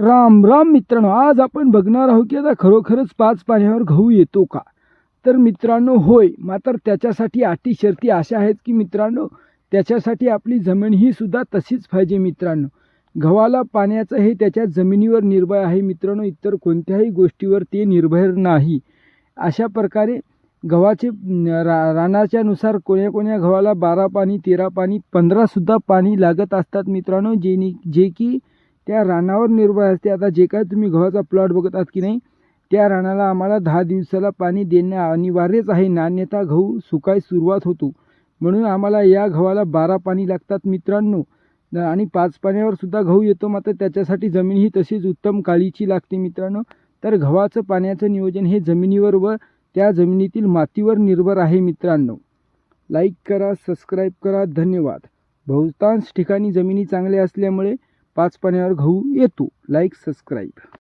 राम राम मित्रांनो आज आपण बघणार आहोत की आता खरोखरच पाच पाण्यावर गहू येतो का? तर मित्रांनो होय मात्र त्याच्यासाठी अटी शर्ती अशा आहेत की मित्रांनो त्याच्यासाठी आपली जमीन ही सुद्धा तशीच पाहिजे मित्रांनो. गव्हाला पाण्याचं हे त्याच्या जमिनीवर निर्भर आहे मित्रांनो इतर कोणत्याही गोष्टीवर ते निर्भर नाही. अशा प्रकारे गव्हाचे रा रानाच्या नुसार कोण्या कोण्या गव्हाला बारा पाणी तेरा पाणी पंधरासुद्धा पाणी लागत असतात मित्रांनो जेणे जे की त्या रानावर निर्भर असते. आता जे काय तुम्ही गव्हाचा प्लॉट बघत आहात की नाही त्या रानाला आम्हाला दहा दिवसाला पाणी देणे अनिवार्यच आहे. नान्यथा गहू सुकाय सुरुवात होतो. म्हणून आम्हाला या गव्हाला बारा पाणी लागतात मित्रांनो. आणि पाच पाण्यावर सुद्धा गहू येतो. मात्र त्याच्यासाठी जमीन ही तशीच उत्तम काळीची लागते मित्रांनो. तर गव्हाचं पाण्याचं नियोजन हे जमिनीवर व त्या जमिनीतील मातीवर निर्भर आहे मित्रांनो. लाईक करा सबस्क्राईब करा. धन्यवाद. बहुतांश ठिकाणी जमिनी चांगल्या असल्यामुळे पाच पाण्यावर घाऊ येतो. Like subscribe